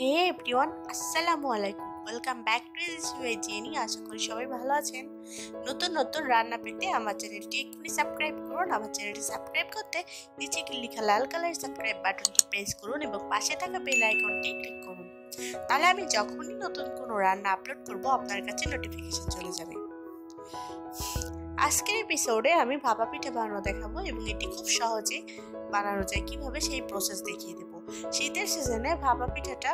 হে everyone আসসালামু আলাইকুম welcome back to recipe Jenny আশা করি সবাই ভালো আছেন। নতুন নতুন রান্না পেতে আমার চ্যানেলটি এক্ষুনি সাবস্ক্রাইব করুন। আমার চ্যানেলটি সাবস্ক্রাইব করতে নিচে লেখা লাল কালারের সাবস্ক্রাইব বাটনটি প্রেস করুন এবং পাশে থাকা বেল আইকনটি ক্লিক করুন। তাহলে আমি যখনই নতুন কোনো রান্না আপলোড করব, আপনার কাছে নোটিফিকেশন চলে যাবে। আজকের এপিসোডে আমি ভাপা পিঠা বানানো দেখাবো এবং এটি খুব সহজে বানানো যায়। কীভাবে সেই প্রসেস দেখিয়ে দেবো। শীতের সিজনে ভাপা পিঠাটা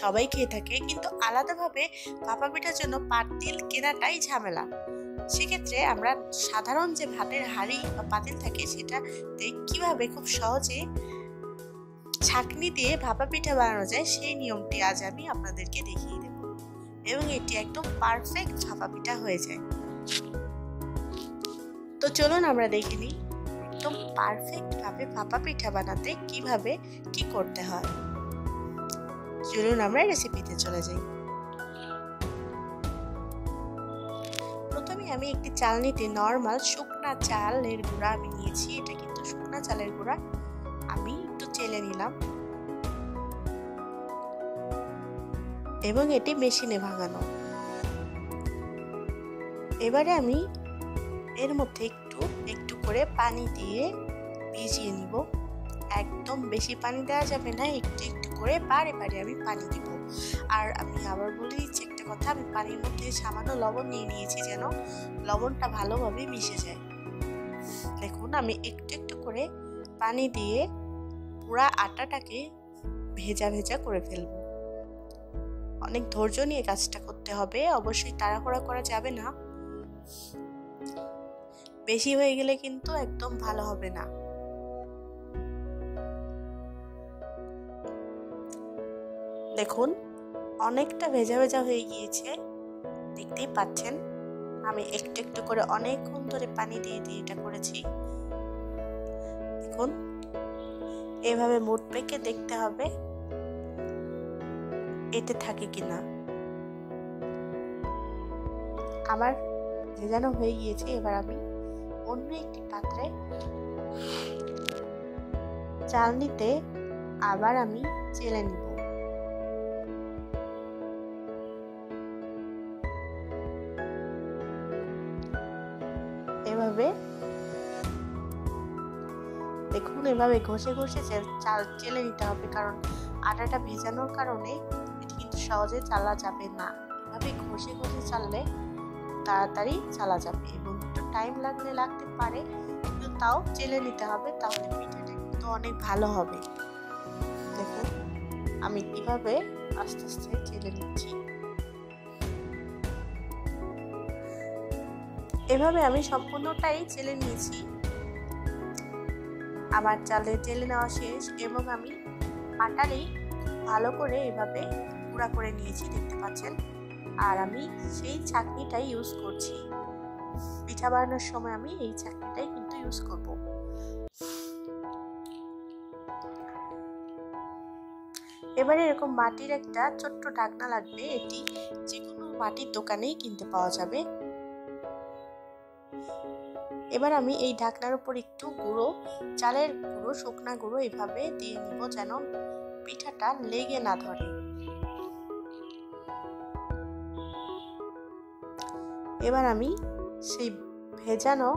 সবাই খেয়ে থাকে, কিন্তু আলাদাভাবে ভাপা পিঠার জন্য পাতিল কেনাটাই ঝামেলা। সেক্ষেত্রে আমরা সাধারণ যে ভাতের হাঁড়ি বা পাতিল থাকে, সেটাতে কীভাবে খুব সহজে ছাকনি দিয়ে ভাপা পিঠা বানানো যায়, সেই নিয়মটি আজ আমি আপনাদেরকে দেখিয়ে দেব। এবং এটি একদম পারফেক্ট ভাপা পিঠা হয়ে যায়। তো চলুন আমরা দেখে নিই, একদম পারফেক্টভাবে ভাপা পিঠা বানাতে কীভাবে কি করতে হয়। চলুন আমরা রেসিপিতে চলে যাই। প্রথমে আমি একটি চালনিতে নর্মাল শুকনা চালের গুঁড়া আমি নিয়েছি। এটা কিন্তু শুকনা চালের গুঁড়া। আমি একটু চেলে নিলাম। এবং এটি মেশিনে ভাঙানো। এবারে আমি এর মধ্যে একটু একটু করে পানি দিয়ে ভিজিয়ে নিব। একদম বেশি পানি দেওয়া যাবে না, একটু একটু করে বারে বারে আমি পানি দিব। আর আমি আবার বলে দিচ্ছি একটা কথা, আমি পানির মধ্যে সামান্য লবণ নিয়ে নিয়েছি যেন লবণটা ভালোভাবে মিশে যায়। দেখুন, আমি একটু একটু করে পানি দিয়ে পুরা আটাটাকে ভেজা ভেজা করে ফেলব। অনেক ধৈর্য নিয়ে কাজটা করতে হবে, অবশ্যই তাড়াহুড়া করা যাবে না। বেশি হয়ে গেলে কিন্তু একদম ভালো হবে না। দেখুন, অনেকটা ভেজা ভেজা হয়ে গিয়েছে। দেখতেই পাচ্ছেন, আমি একটু একটু করে অনেকক্ষণ ধরে পানি দিয়ে দিয়ে এটা করেছি। দেখুন, এভাবে মুট পেকে দেখতে হবে, এতে থাকে কিনা। আমার ভেজানো হয়ে গিয়েছে, এবার আমি অন্য একটি পাত্রে চাল নিতে আবার আমি চেলে নিব। এভাবে দেখুন, এভাবে ঘষে ঘষে চাল চেলে নিতে হবে, কারণ আটাটা ভেজানোর কারণে এটি কিন্তু সহজে চালা যাবে না। এভাবে ঘষে ঘষে চাললে তাড়াতাড়ি চালা যাবে এবং একটু টাইম লাগলে লাগতে পারে, কিন্তু তাও চেলে নিতে হবে, তাহলে পিঠাটা কিন্তু অনেক ভালো হবে। দেখুন, আমি কীভাবে আস্তে আস্তে চেলে নিচ্ছি। এভাবে আমি সম্পূর্ণটাই চেলে নিয়েছি। আমার চালে চেলে নেওয়া শেষ এবং আমি পাটালি ভালো করে এভাবে গুঁড়া করে নিয়েছি, দেখতে পাচ্ছেন? আর আমি সেই ছাকনিটাই ইউজ করছি। পিঠা বানানোর সময় আমি এই ছাকনিটাই কিন্তু ইউজ করব। এবারে এরকম মাটির একটা ছোট্ট ঢাকনা লাগবে, এটি যে কোনো মাটির দোকানেই কিনতে পাওয়া যাবে। এবার আমি এই ঢাকনার উপর একটু গুঁড়ো, চালের গুঁড়ো, শুকনা গুঁড়ো এভাবে দিয়ে নিব যেন পিঠাটা লেগে না ধরে। এবার আমি সেই ভেজানো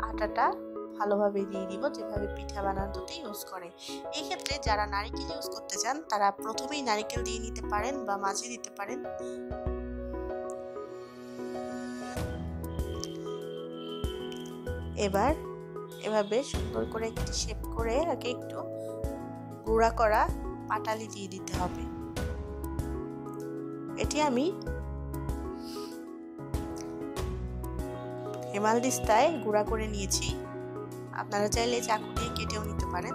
আটাটা ভালোভাবে দিয়ে দিব, যেভাবে পিঠা বানানোতে ইউজ করে। এই ক্ষেত্রে যারা নারিকেল ইউজ করতে চান, তারা প্রথমেই নারিকেল দিয়ে নিতে পারেন বা মাঝে দিতে পারেন। এবার এভাবে সুন্দর করে একটি শেপ করে আগে একটু গুঁড়া করা পাটালি দিয়ে দিতে হবে। এটি আমি হেমালদিস্তায় গুঁড়া করে নিয়েছি। আপনারা চাইলে চাকু দিয়ে কেটেও নিতে পারেন।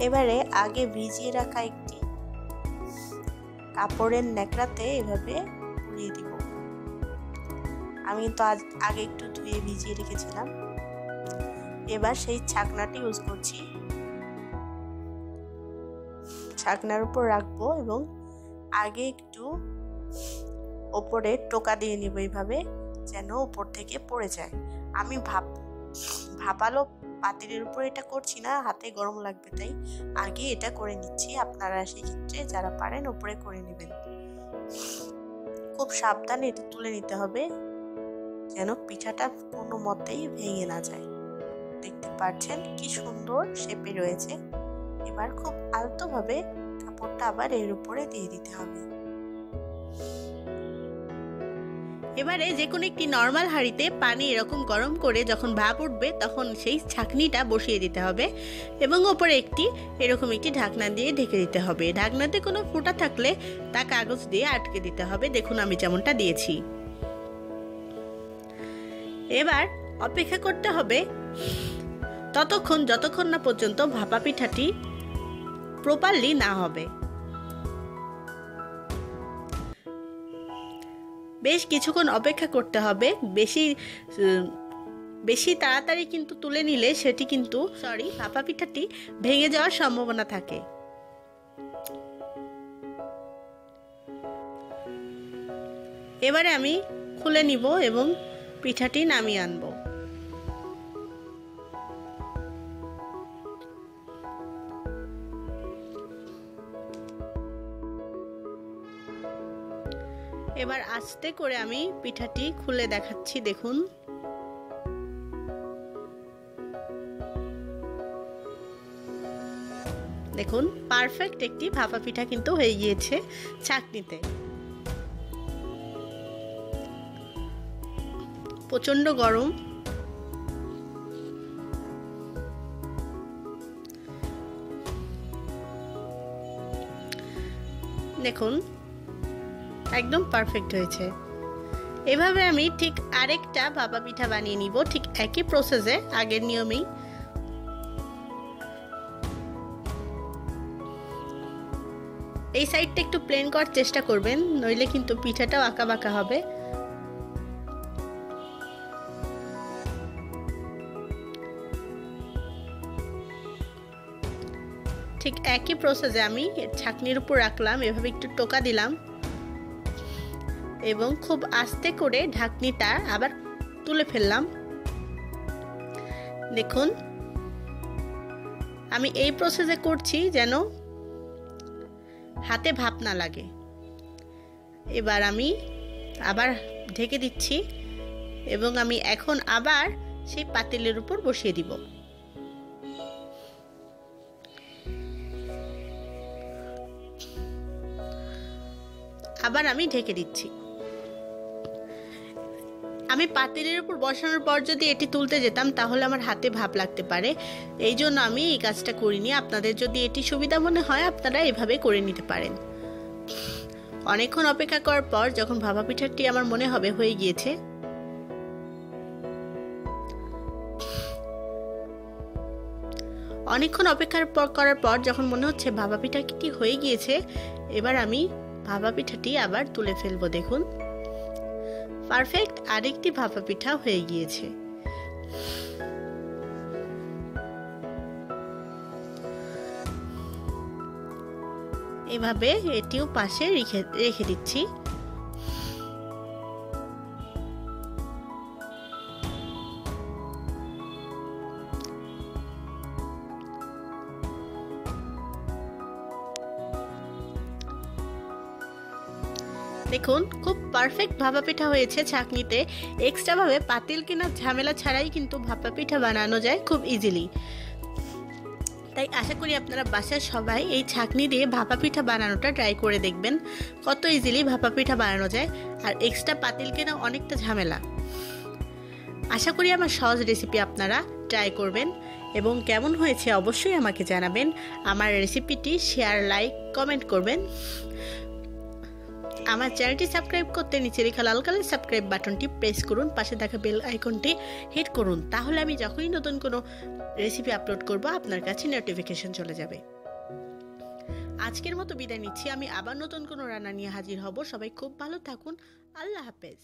এবারে আগে ভিজিয়ে রাখা একটি কাপড়ের ন্যাকড়াতে এভাবে পুড়িয়ে দিব। আমি তো আজ আগে একটু ধুয়ে ভিজিয়ে রেখেছিলাম। এবার সেই ছাকনাটি ইউজ করছি। ছাকনার উপর রাখব এবং আগে একটু ওপরে টোকা দিয়ে নিব এইভাবে যেন উপর থেকে পড়ে যায়। আমি ভাপ ভাপালো পাতিলের উপর এটা করছি না, হাতে গরম লাগবে তাই। আগে এটা করে নিচ্ছি, আপনারা সেই ক্ষেত্রে যারা পারেন উপরে করে নেবেন। খুব সাবধানে এটা তুলে নিতে হবে, যেন পিঠাটা কোনো মতেই ভেঙে না যায়। দেখতে পাচ্ছেন কি সুন্দর শেপে রয়েছে। এবার খুব আলতোভাবে কাপড়টা আবার এর উপরে দিয়ে দিতে হবে। এবারে যে কোনো একটি নর্মাল হাঁড়িতে পানি এরকম গরম করে যখন ভাপ উঠবে, তখন সেই ছাকনিটা বসিয়ে দিতে হবে এবং ওপরে একটি এরকম একটি ঢাকনা দিয়ে ঢেকে দিতে হবে। ঢাকনাতে কোনো ফোঁটা থাকলে তা কাগজ দিয়ে আটকে দিতে হবে। দেখুন আমি যেমনটা দিয়েছি। এবার অপেক্ষা করতে হবে ততক্ষণ, যতক্ষণ না পর্যন্ত ভাপা পিঠাটি প্রপারলি না হবে। বেশ কিছুক্ষণ অপেক্ষা করতে হবে। বেশি বেশি তাড়াতাড়ি কিন্তু তুলে নিলে সেটি কিন্তু সরি ভাপা পিঠাটি ভেঙে যাওয়ার সম্ভাবনা থাকে। এবারে আমি খুলে নিব এবং পিঠাটি নামিয়ে আনব। এবার আস্তে করে আমি পিঠাটি খুলে দেখাচ্ছি, দেখুন। দেখুন পারফেক্ট একটি ভাপা পিঠা কিন্তু হয়ে গিয়েছে চাকনিতে প্রচণ্ড গরম। দেখুন একদম পারফেক্ট হয়েছে। এভাবে আমি ঠিক আরেকটা বাবা পিঠা বানিয়ে নিব, ঠিক একই প্রসেসে আগের নিয়মেই। এই সাইডটা একটু প্লেন করার চেষ্টা করবেন, নইলে কিন্তু পিঠাটাও আঁকা বাঁকা হবে। ঠিক একই প্রসেসে আমি ছাকনির উপর রাখলাম, এভাবে একটু টোকা দিলাম। এবং খুব আস্তে করে ঢাকনিটা আবার তুলে ফেললাম। দেখুন, আমি এই প্রসেসে করছি যেন হাতে ভাপ না লাগে। এবার আমি আবার ঢেকে দিচ্ছি এবং আমি এখন আবার সেই পাতিলের উপর বসিয়ে দিব। আবার আমি ঢেকে দিচ্ছি। আমি পাতিলের উপর বসানোর পর যদি এটি তুলতে যেতাম, তাহলে আমার হাতে ভাব লাগতে পারে। এই জন্য আমি এই কাজটা করিনি। আপনাদের যদি এটি সুবিধা মনে হয়, আপনারা এভাবে করে নিতে পারেন। অনেকক্ষণ অপেক্ষা করার পর যখন ভাপা পিঠাটি আমার মনে হবে হয়ে গিয়েছে, অনেকক্ষণ অপেক্ষার পর করার পর যখন মনে হচ্ছে ভাপা পিঠাটি হয়ে গিয়েছে, এবার আমি ভাপা পিঠাটি আবার তুলে ফেলব। দেখুন। পারফেক্ট আরেকটি ভাপা পিঠা হয়ে গিয়েছে। এভাবে এটিও পাশে রেখে রেখে দিচ্ছি। দেখুন খুব পারফেক্ট ভাপা পিঠা হয়েছে ছাঁকনিতে এক্সট্রাভাবে পাতিল কেনার ঝামেলা ছাড়াই কিন্তু ভাপা পিঠা বানানো যায় খুব ইজিলি তাই আশা করি আপনারা বাসার সবাই এই ছাঁকনি দিয়ে ভাপা পিঠা বানানোটা ট্রাই করে দেখবেন, কত ইজিলি ভাপা পিঠা বানানো যায় আর এক্সট্রা পাতিল কেনা অনেকটা ঝামেলা। আশা করি আমার সহজ রেসিপি আপনারা ট্রাই করবেন এবং কেমন হয়েছে অবশ্যই আমাকে জানাবেন, আমার রেসিপিটি শেয়ার লাইক কমেন্ট করবেন। আমার চ্যানেলটি সাবস্ক্রাইব করতে নিচে রেখা লাল কালার সাবস্ক্রাইব বাটনটি প্রেস করুন, পাশে থাকা বেল আইকনটি হিট করুন। তাহলে আমি যখনই নতুন কোনো রেসিপি আপলোড করব, আপনার কাছে নোটিফিকেশন চলে যাবে। আজকের মতো বিদায় নিচ্ছি। আমি আবার নতুন কোনো রান্না নিয়ে হাজির হব। সবাই খুব ভালো থাকুন। আল্লাহ হাফেজ।